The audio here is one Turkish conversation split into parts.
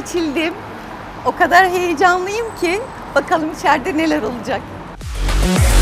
Seçildim. O kadar heyecanlıyım ki bakalım içeride neler olacak. Hoş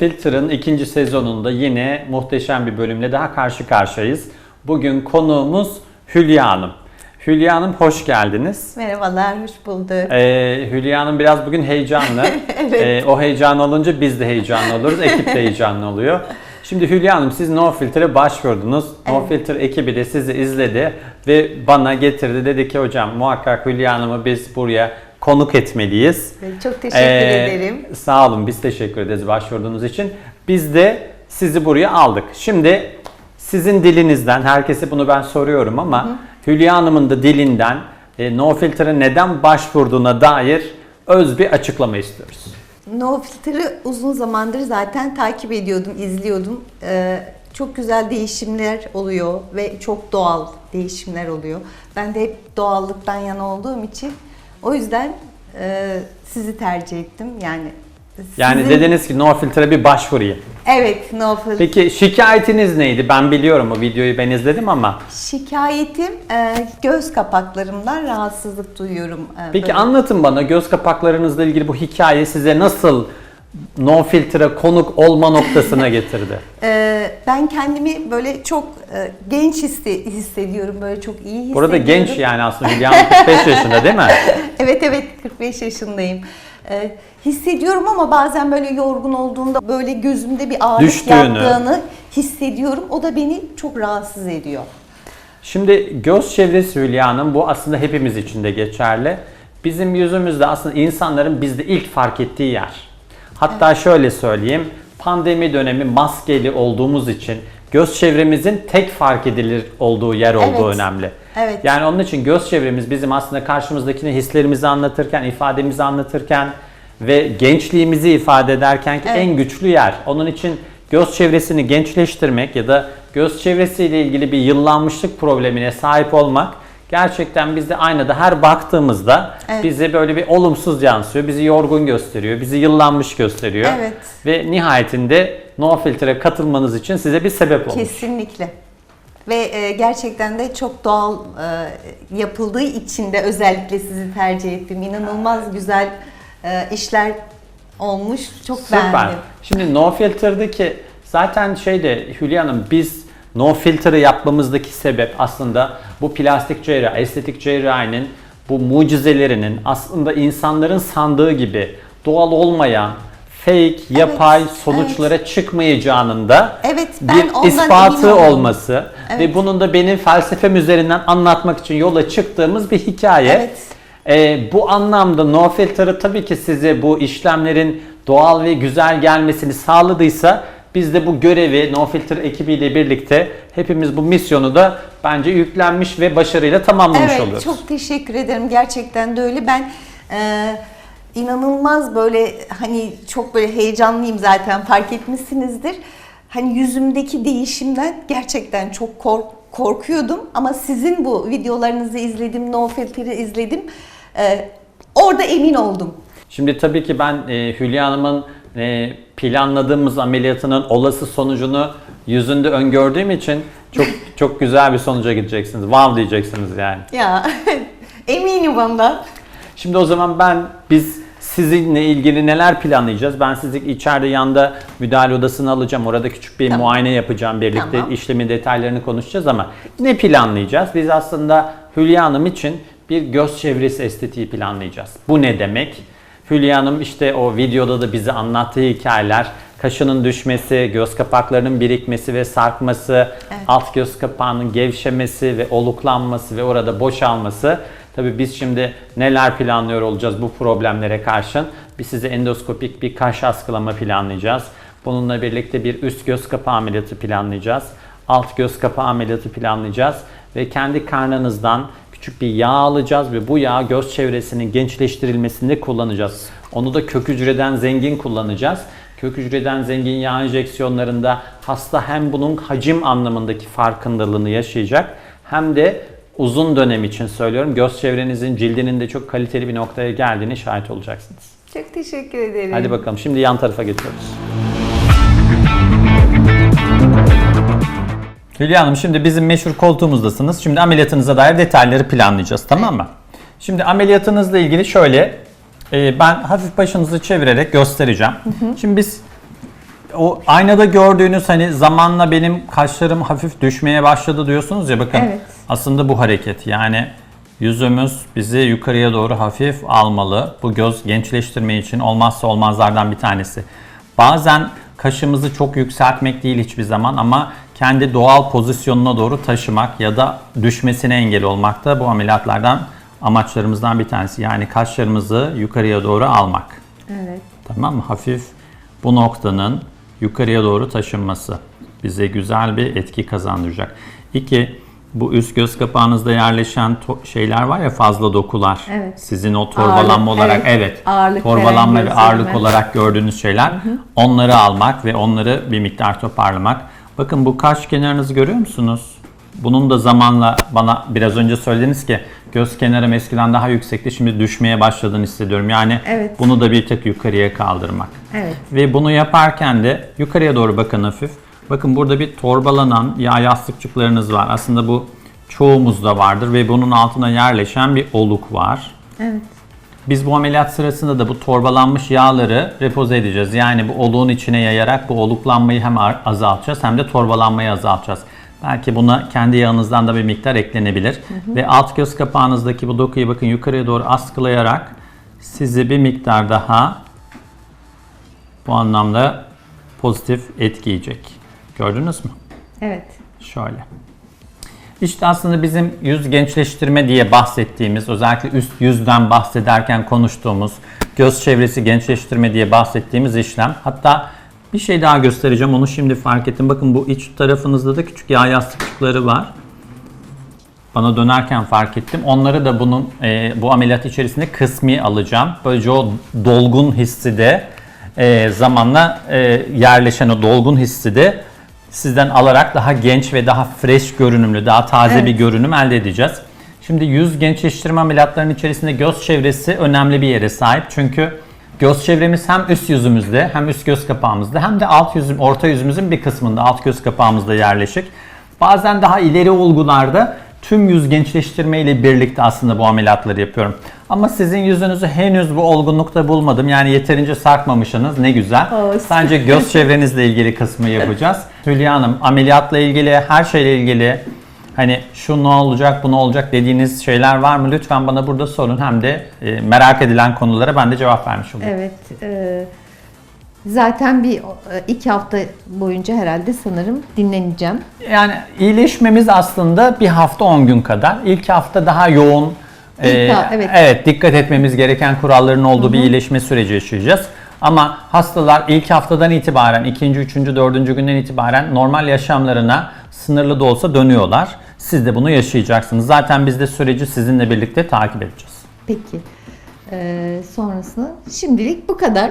Filter'ın ikinci sezonunda yine muhteşem bir bölümle daha karşı karşıyayız. Bugün konuğumuz Hülya Hanım. Hülya Hanım hoş geldiniz. Merhabalar, hoş bulduk. Ee, Hülya Hanım biraz bugün heyecanlı. Ee, o heyecan olunca biz de heyecanlı oluruz, ekip de heyecanlı oluyor. Şimdi Hülya Hanım siz No Filter'e başvurdunuz. No Filter ekibi de sizi izledi ve bana getirdi. Dedi ki hocam muhakkak Hülya Hanım'ı biz buraya konuk etmeliyiz. Çok teşekkür Ee, ederim. Sağ olun biz teşekkür ederiz başvurduğunuz için. Biz de sizi buraya aldık. Şimdi sizin dilinizden, herkese bunu ben soruyorum ama Hülya Hanım'ın da dilinden e, No Filter'a neden başvurduğuna dair öz bir açıklama istiyoruz. No Filter'ı uzun zamandır zaten takip ediyordum, izliyordum. Ee, çok güzel değişimler oluyor ve çok doğal değişimler oluyor. Ben de hep doğallıktan yana olduğum için o yüzden e, sizi tercih ettim. Yani Yani sizin- dediniz ki No Filter'a bir başvurayım. Evet, No Filter. Peki şikayetiniz neydi? Ben biliyorum o videoyu ben izledim ama. Şikayetim e, göz kapaklarımdan rahatsızlık duyuyorum. E, Peki böyle. anlatın bana göz kapaklarınızla ilgili bu hikaye size nasıl No Filter'a konuk olma noktasına getirdi? Ee, ben kendimi böyle çok e, genç hisse- hissediyorum. Böyle çok iyi hissediyorum. Burada genç yani aslında Hülya Hanım 45 yaşında değil mi? evet evet 45 yaşındayım. Ee, hissediyorum ama bazen böyle yorgun olduğumda böyle gözümde bir ağrı Düştüğünü. yaptığını hissediyorum. O da beni çok rahatsız ediyor. Şimdi göz çevresi Hülya Hanım bu aslında hepimiz için de geçerli. Bizim yüzümüzde aslında insanların bizde ilk fark ettiği yer. Hatta şöyle söyleyeyim, pandemi dönemi maskeli olduğumuz için göz çevremizin tek fark edilir olduğu yer olduğu Evet. önemli. Evet. Yani onun için göz çevremiz bizim aslında karşımızdakine hislerimizi anlatırken, ifademizi anlatırken ve gençliğimizi ifade ederken ki Evet. en güçlü yer. Onun için göz çevresini gençleştirmek ya da göz çevresiyle ilgili bir yıllanmışlık problemine sahip olmak gerçekten bizde aynada her baktığımızda Evet. bize böyle bir olumsuz yansıyor. Bizi yorgun gösteriyor, bizi yıllanmış gösteriyor. Evet. Ve nihayetinde No Filter'e katılmanız için size bir sebep olmuş. Kesinlikle. Ve e, gerçekten de çok doğal e, yapıldığı için de özellikle sizi tercih ettim. İnanılmaz güzel e, işler olmuş. Çok Süper. beğendim. Şimdi No Filter'daki zaten şeyde Hülya Hanım biz No Filter'ı yapmamızdaki sebep aslında bu plastik cerrahi, estetik cerrahinin bu mucizelerinin aslında insanların sandığı gibi doğal olmayan fake, yapay sonuçlara çıkmayacağının da Evet, bir ispatı olması Evet. ve bunun da benim felsefem üzerinden anlatmak için yola çıktığımız bir hikaye. Evet. Ee, bu anlamda No Filter'ı tabii ki size bu işlemlerin doğal ve güzel gelmesini sağladıysa biz de bu görevi No Filter ekibiyle birlikte hepimiz bu misyonu da bence yüklenmiş ve başarıyla tamamlamış Evet, oluyoruz. çok teşekkür ederim. Gerçekten de öyle. Ben e, inanılmaz böyle hani çok böyle heyecanlıyım zaten fark etmişsinizdir. Hani yüzümdeki değişimden gerçekten çok kork korkuyordum ama sizin bu videolarınızı izledim, No Filter'ı izledim. E, orada emin oldum. Şimdi tabii ki ben e, Hülya Hanım'ın e, planladığımız ameliyatının olası sonucunu yüzünde öngördüğüm için çok çok güzel bir sonuca gideceksiniz. Wow diyeceksiniz yani. Ya eminim ondan. Şimdi o zaman ben biz sizinle ilgili neler planlayacağız? Ben sizi içeride yanda müdahale odasına alacağım. Orada küçük bir Tamam. muayene yapacağım birlikte. Tamam. işlemin detaylarını konuşacağız ama ne planlayacağız? Biz aslında Hülya Hanım için bir göz çevresi estetiği planlayacağız. Bu ne demek? Hülya Hanım işte o videoda da bize anlattığı hikayeler, kaşının düşmesi, göz kapaklarının birikmesi ve sarkması, alt göz kapağının gevşemesi ve oluklanması ve orada boşalması. Tabii biz şimdi neler planlıyor olacağız bu problemlere karşın? Biz size endoskopik bir kaş askılama planlayacağız. Bununla birlikte bir üst göz kapağı ameliyatı planlayacağız. Alt göz kapağı ameliyatı planlayacağız ve kendi karnınızdan küçük bir yağ alacağız ve bu yağ göz çevresinin gençleştirilmesinde kullanacağız. Onu da kök hücreden zengin kullanacağız. Kök hücreden zengin yağ enjeksiyonlarında hasta hem bunun hacim anlamındaki farkındalığını yaşayacak hem de uzun dönem için söylüyorum göz çevrenizin cildinin de çok kaliteli bir noktaya geldiğini şahit olacaksınız. Çok teşekkür ederim. Hadi bakalım şimdi yan tarafa geçiyoruz. Hülya Hanım şimdi bizim meşhur koltuğumuzdasınız. Şimdi ameliyatınıza dair detayları planlayacağız tamam mı? Şimdi ameliyatınızla ilgili şöyle e, ben hafif başınızı çevirerek göstereceğim. Şimdi biz o aynada gördüğünüz hani zamanla benim kaşlarım hafif düşmeye başladı diyorsunuz ya bakın. Evet. Aslında bu hareket yani yüzümüz bizi yukarıya doğru hafif almalı. Bu göz gençleştirme için olmazsa olmazlardan bir tanesi. Bazen kaşımızı çok yükseltmek değil hiçbir zaman ama kendi doğal pozisyonuna doğru taşımak ya da düşmesine engel olmak da bu ameliyatlardan amaçlarımızdan bir tanesi. Yani kaşlarımızı yukarıya doğru almak. Evet. Tamam mı? Hafif bu noktanın yukarıya doğru taşınması bize güzel bir etki kazandıracak. İki, bu üst göz kapağınızda yerleşen şeyler var ya fazla dokular. Evet. Sizin o torbalanma Ağırlık, olarak evet. evet. Ağırlık torbalanma ve ağırlık olarak gördüğünüz şeyler. Onları almak ve onları bir miktar toparlamak. Bakın bu kaş kenarınızı görüyor musunuz? Bunun da zamanla bana biraz önce söylediniz ki göz kenarım eskiden daha yüksekti şimdi düşmeye başladığını hissediyorum. Yani Evet. bunu da bir tık yukarıya kaldırmak. Evet. Ve bunu yaparken de yukarıya doğru bakın hafif. Bakın burada bir torbalanan yağ yastıkçıklarınız var. Aslında bu çoğumuzda vardır ve bunun altına yerleşen bir oluk var. Evet. Biz bu ameliyat sırasında da bu torbalanmış yağları repoze edeceğiz. Yani bu oluğun içine yayarak bu oluklanmayı hem azaltacağız hem de torbalanmayı azaltacağız. Belki buna kendi yağınızdan da bir miktar eklenebilir. Ve alt göz kapağınızdaki bu dokuyu bakın yukarıya doğru askılayarak sizi bir miktar daha bu anlamda pozitif etkileyecek. Gördünüz mü? Evet. Şöyle. İşte aslında bizim yüz gençleştirme diye bahsettiğimiz, özellikle üst yüzden bahsederken konuştuğumuz, göz çevresi gençleştirme diye bahsettiğimiz işlem. Hatta bir şey daha göstereceğim, onu şimdi fark ettim. Bakın bu iç tarafınızda da küçük yağ yastıkçıkları var. Bana dönerken fark ettim. Onları da bunun e, bu ameliyat içerisinde kısmi alacağım. Böylece o dolgun hissi de e, zamanla e, yerleşen o dolgun hissi de sizden alarak daha genç ve daha fresh görünümlü, daha taze Evet. bir görünüm elde edeceğiz. Şimdi yüz gençleştirme ameliyatlarının içerisinde göz çevresi önemli bir yere sahip. Çünkü göz çevremiz hem üst yüzümüzde hem üst göz kapağımızda hem de alt yüzüm, orta yüzümüzün bir kısmında alt göz kapağımızda yerleşik. Bazen daha ileri olgularda tüm yüz gençleştirme ile birlikte aslında bu ameliyatları yapıyorum. Ama sizin yüzünüzü henüz bu olgunlukta bulmadım. Yani yeterince sarkmamışsınız. Ne güzel. Sadece göz çevrenizle ilgili kısmı yapacağız. Hülya Hanım ameliyatla ilgili her şeyle ilgili hani şu ne olacak bu ne olacak dediğiniz şeyler var mı? Lütfen bana burada sorun. Hem de e, merak edilen konulara ben de cevap vermiş olayım. Evet. e, zaten bir e, iki hafta boyunca herhalde sanırım dinleneceğim. Yani iyileşmemiz aslında bir hafta 10 gün kadar. İlk hafta daha yoğun İlk ha- evet. evet dikkat etmemiz gereken kuralların olduğu bir iyileşme süreci yaşayacağız. Ama hastalar ilk haftadan itibaren, ikinci, üçüncü, dördüncü günden itibaren normal yaşamlarına sınırlı da olsa dönüyorlar. Siz de bunu yaşayacaksınız. Zaten biz de süreci sizinle birlikte takip edeceğiz. Peki. E, sonrasını şimdilik bu kadar.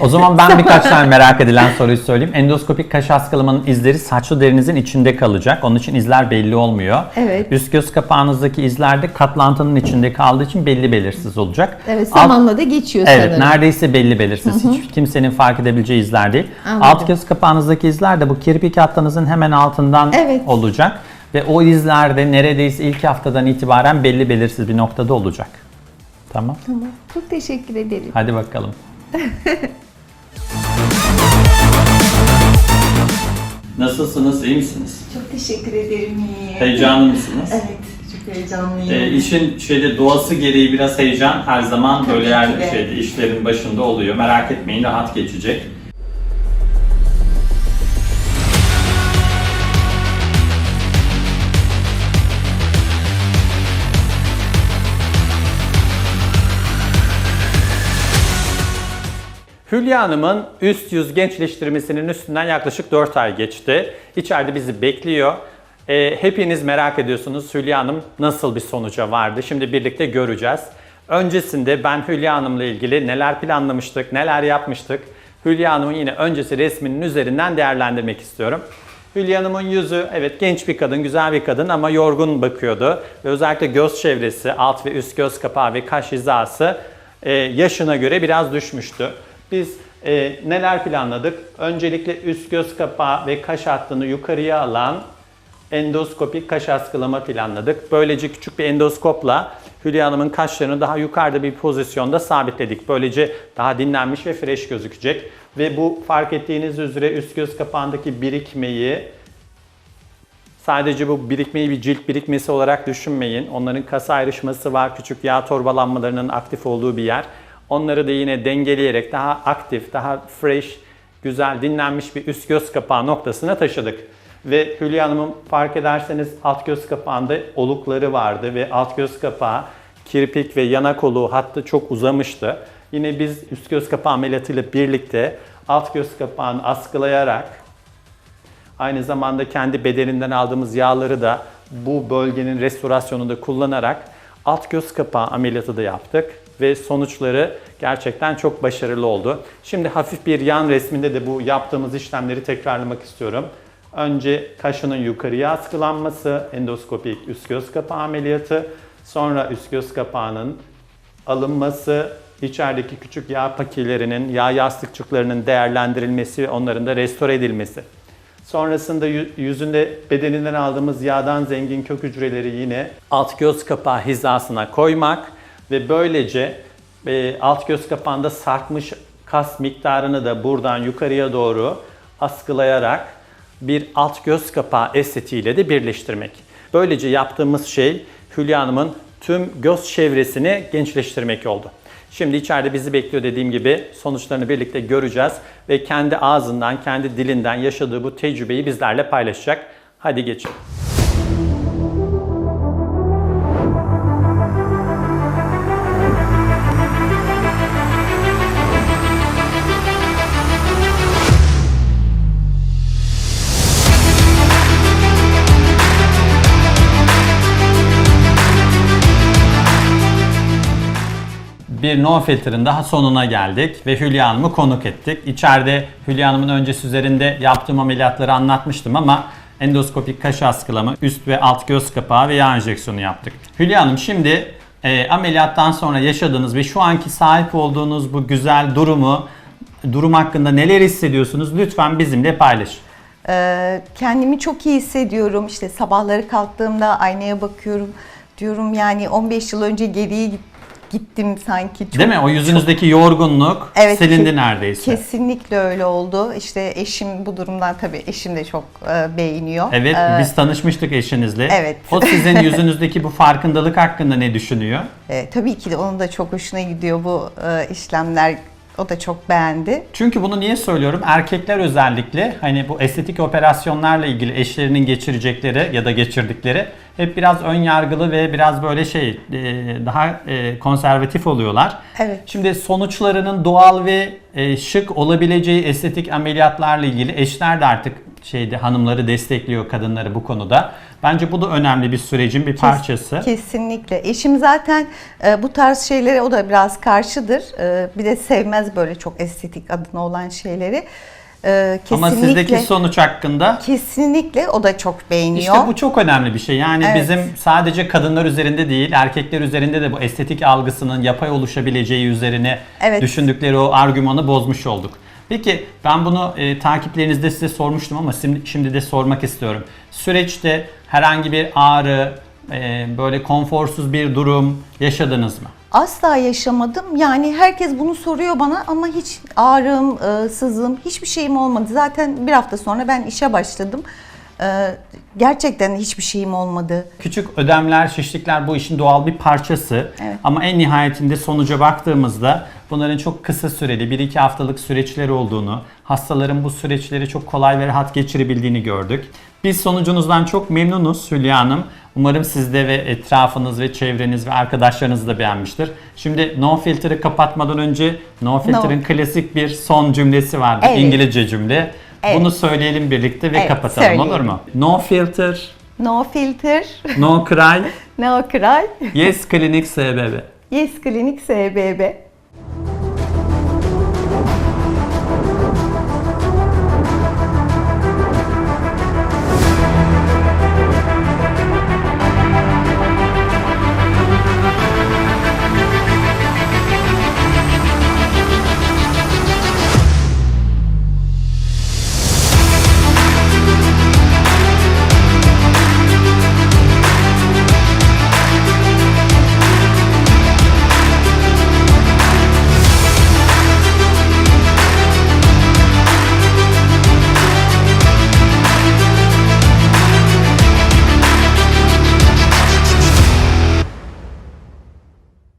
O zaman ben birkaç tane merak edilen soruyu söyleyeyim. Endoskopik kaş askılamanın izleri saçlı derinizin içinde kalacak. Onun için izler belli olmuyor. Evet. Üst göz kapağınızdaki izler de katlantının içinde kaldığı için belli belirsiz olacak. Evet Alt- zamanla da geçiyor Evet, sanırım. neredeyse belli belirsiz. Hiç kimsenin fark edebileceği izler değil. Anladım. Alt göz kapağınızdaki izler de bu kirpik hattınızın hemen altından Evet. olacak. Ve o izler de neredeyse ilk haftadan itibaren belli belirsiz bir noktada olacak. Tamam. Tamam. Çok teşekkür ederim. Hadi bakalım. Nasılsınız? İyi misiniz? Çok teşekkür ederim. Heyecanlı mısınız? Evet, çok heyecanlıyım. E, işin şeyde doğası gereği biraz heyecan her zaman Tabii böyle ki şeyde işlerin başında oluyor. Merak etmeyin rahat geçecek. Hülya Hanım'ın üst yüz gençleştirmesinin üstünden yaklaşık 4 ay geçti. İçeride bizi bekliyor. Ee, hepiniz merak ediyorsunuz Hülya Hanım nasıl bir sonuca vardı. Şimdi birlikte göreceğiz. Öncesinde ben Hülya Hanım'la ilgili neler planlamıştık, neler yapmıştık. Hülya Hanım'ın yine öncesi resminin üzerinden değerlendirmek istiyorum. Hülya Hanım'ın yüzü evet genç bir kadın, güzel bir kadın ama yorgun bakıyordu. Ve özellikle göz çevresi, alt ve üst göz kapağı ve kaş hizası e, yaşına göre biraz düşmüştü. Biz e, neler planladık? Öncelikle üst göz kapağı ve kaş hattını yukarıya alan endoskopik kaş askılama planladık. Böylece küçük bir endoskopla Hülya Hanım'ın kaşlarını daha yukarıda bir pozisyonda sabitledik. Böylece daha dinlenmiş ve fresh gözükecek. Ve bu fark ettiğiniz üzere üst göz kapağındaki birikmeyi Sadece bu birikmeyi bir cilt birikmesi olarak düşünmeyin. Onların kas ayrışması var, küçük yağ torbalanmalarının aktif olduğu bir yer. Onları da yine dengeleyerek daha aktif, daha fresh, güzel, dinlenmiş bir üst göz kapağı noktasına taşıdık. Ve Hülya Hanım'ın fark ederseniz alt göz kapağında olukları vardı ve alt göz kapağı kirpik ve yanak oluğu hattı çok uzamıştı. Yine biz üst göz kapağı ameliyatıyla birlikte alt göz kapağını askılayarak Aynı zamanda kendi bedeninden aldığımız yağları da bu bölgenin restorasyonunda kullanarak alt göz kapağı ameliyatı da yaptık ve sonuçları gerçekten çok başarılı oldu. Şimdi hafif bir yan resminde de bu yaptığımız işlemleri tekrarlamak istiyorum. Önce kaşının yukarıya askılanması, endoskopik üst göz kapağı ameliyatı, sonra üst göz kapağının alınması, içerideki küçük yağ pakilerinin, yağ yastıkçıklarının değerlendirilmesi ve onların da restore edilmesi. Sonrasında yü- yüzünde bedeninden aldığımız yağdan zengin kök hücreleri yine alt göz kapağı hizasına koymak ve böylece e, alt göz kapağında sarkmış kas miktarını da buradan yukarıya doğru askılayarak bir alt göz kapağı estetiğiyle de birleştirmek. Böylece yaptığımız şey Hülya Hanım'ın tüm göz çevresini gençleştirmek oldu. Şimdi içeride bizi bekliyor dediğim gibi sonuçlarını birlikte göreceğiz ve kendi ağzından, kendi dilinden yaşadığı bu tecrübeyi bizlerle paylaşacak. Hadi geçelim. Bir No Filter'ın daha sonuna geldik ve Hülya Hanım'ı konuk ettik. İçeride Hülya Hanım'ın öncesi üzerinde yaptığım ameliyatları anlatmıştım ama endoskopik kaş askılama, üst ve alt göz kapağı ve yağ enjeksiyonu yaptık. Hülya Hanım şimdi e, ameliyattan sonra yaşadığınız ve şu anki sahip olduğunuz bu güzel durumu, durum hakkında neler hissediyorsunuz lütfen bizimle paylaşın. Ee, kendimi çok iyi hissediyorum. İşte sabahları kalktığımda aynaya bakıyorum. Diyorum yani 15 yıl önce geriye git- gittim sanki. Çok, Değil mi? O yüzünüzdeki yorgunluk Evet, silindi neredeyse. Kesinlikle öyle oldu. İşte eşim bu durumdan tabii eşim de çok e, beğeniyor. Evet, Ee, biz tanışmıştık eşinizle. evet. O sizin yüzünüzdeki bu farkındalık hakkında ne düşünüyor? e, tabii ki de onun da çok hoşuna gidiyor bu e, işlemler. O da çok beğendi. Çünkü bunu niye söylüyorum? Erkekler özellikle hani bu estetik operasyonlarla ilgili eşlerinin geçirecekleri ya da geçirdikleri hep biraz ön yargılı ve biraz böyle şey e, daha e, konservatif oluyorlar. Evet. Şimdi sonuçlarının doğal ve e, şık olabileceği estetik ameliyatlarla ilgili eşler de artık şeyde hanımları destekliyor kadınları bu konuda. Bence bu da önemli bir sürecin bir parçası. Kesinlikle. Eşim zaten e, bu tarz şeylere o da biraz karşıdır. E, bir de sevmez böyle çok estetik adına olan şeyleri. E, kesinlikle. Ama sizdeki sonuç hakkında Kesinlikle o da çok beğeniyor. İşte bu çok önemli bir şey. Yani Evet. bizim sadece kadınlar üzerinde değil, erkekler üzerinde de bu estetik algısının yapay oluşabileceği üzerine Evet. düşündükleri o argümanı bozmuş olduk. Peki ben bunu e, takiplerinizde size sormuştum ama şimdi, şimdi de sormak istiyorum. Süreçte herhangi bir ağrı, e, böyle konforsuz bir durum yaşadınız mı? Asla yaşamadım. Yani herkes bunu soruyor bana ama hiç ağrım, e, sızım, hiçbir şeyim olmadı. Zaten bir hafta sonra ben işe başladım. Ee, gerçekten hiçbir şeyim olmadı. Küçük ödemler, şişlikler bu işin doğal bir parçası. Evet. Ama en nihayetinde sonuca baktığımızda bunların çok kısa süreli, 1-2 haftalık süreçleri olduğunu, hastaların bu süreçleri çok kolay ve rahat geçirebildiğini gördük. Biz sonucunuzdan çok memnunuz Hülya Hanım. Umarım siz de ve etrafınız ve çevreniz ve arkadaşlarınız da beğenmiştir. Şimdi No Filter'ı kapatmadan önce No Filter'ın klasik bir son cümlesi vardı. Evet. İngilizce cümle. Evet. Bunu söyleyelim birlikte ve Evet, kapatalım olur söyleyelim. mu? No filter, No filter, no cry, no cry, yes clinic SBB. yes klinik SBB.